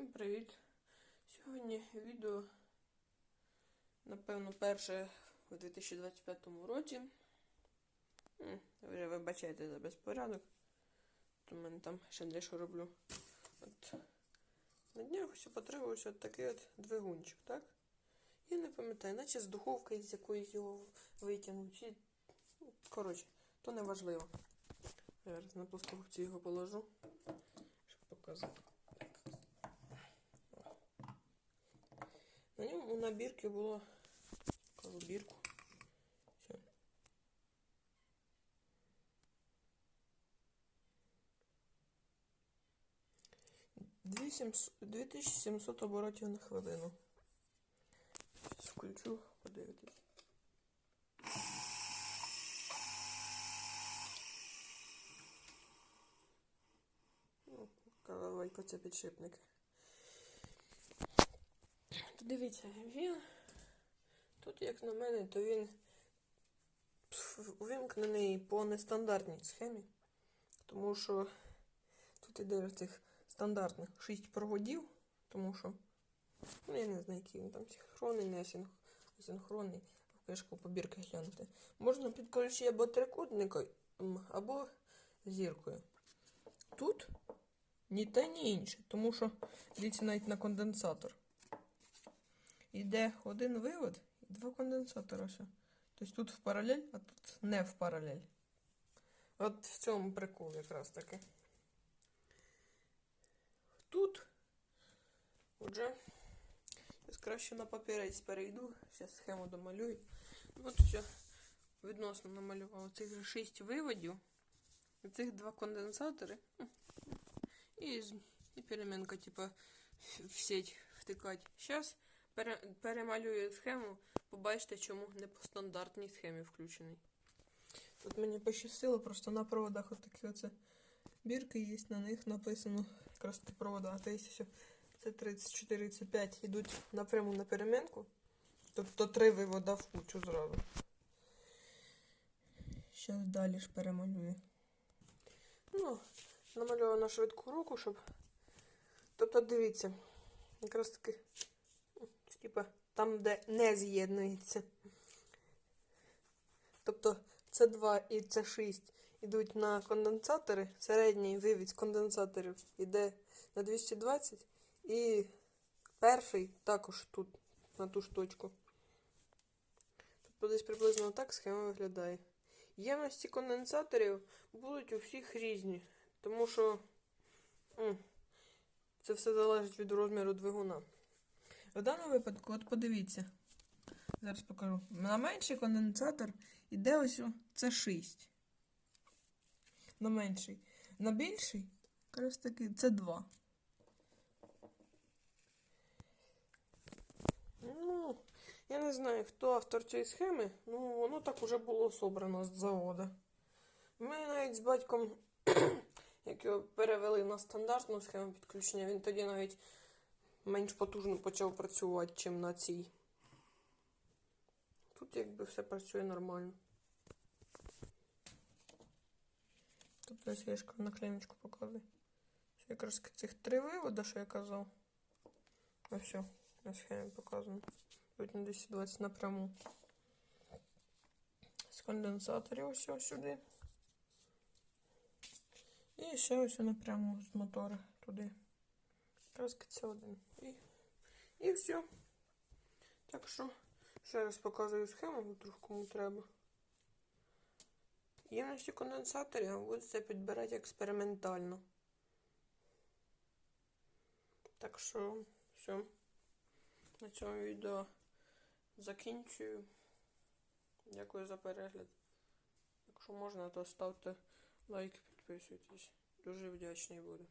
Всім привіт! Сьогодні відео, напевно, перше у 2025 році. Вже вибачайте за безпорядок. В мене там ще дещо роблю. От на днях ось потребувався от такий от двигунчик, так? Я не пам'ятаю, наче з духовки з якоїсь його ну, Коротше, то не важливо. Зараз на плоскогубці його положу, щоб показати. На ньому у набірки було колобірку. Все. Дві сімс- 2700 оборотів на хвилину. Зараз включу, подивитись. Ну, Кавайко це підшипники. То дивіться, він тут, як на мене, то він увімкнений по нестандартній схемі. Тому що тут іде цих стандартних 6 проводів, тому що, ну я не знаю, який він там синхронний, не асинх- асинхронний, в кишку побірки глянути. Можна підключити або трикутником, або зіркою. Тут ні те, ні інше, тому що дивіться навіть на конденсатор. Йде один вивод і два конденсатора. Все. Тобто тут в паралель, а тут не в паралель. От в цьому прикол якраз таки. Тут отже, зараз краще на папірець перейду, зараз схему домалюю. От все відносно намалював. Оцих же 6 виводів, оцих два конденсатори. І, і перемінка, типа, в сеть втикати. Зараз перемалюю схему, побачите, чому не по стандартній схемі включений. Тут мені пощастило, просто на проводах отакі оце бірки є, на них написано якраз такі провода. А є все. Це 34 це 5 йдуть напряму на перемінку. Тобто три вивода в кучу зразу. Зараз далі ж перемалюю. Ну, намальовано швидку руку, щоб. Тобто, дивіться, якраз таки, типа, там, де не з'єднується. Тобто С2 і С6 йдуть на конденсатори. Середній вивід конденсаторів йде на 220. І перший також тут, на ту ж точку. Тобто десь приблизно так схема виглядає. Ємності конденсаторів будуть у всіх різні, тому що це все залежить від розміру двигуна. В даному випадку, от подивіться, зараз покажу. На менший конденсатор йде ось це 6. На менший. На більший, якраз таки, це 2. Ну, я не знаю, хто автор цієї схеми. Ну, воно так уже було собрано з заводу. Ми навіть з батьком, як його перевели на стандартну схему підключення, він тоді навіть менш потужно почав працювати, чим на цій. Тут якби все працює нормально. Тут ось я на клемічку показую. Якраз цих три виводи, що я казав. Ось все, на схемі показано. Тут на 220 напряму. З конденсаторів ось сюди. І ще ось напряму з мотора туди. Якраз це один. І, і все. Так що, ще раз показую схему, вдруг кому треба. Ємності конденсаторів будете підбирати експериментально. Так що, все. На цьому відео закінчую. Дякую за перегляд. Якщо можна, то ставте лайк, підписуйтесь. Дуже вдячний буду.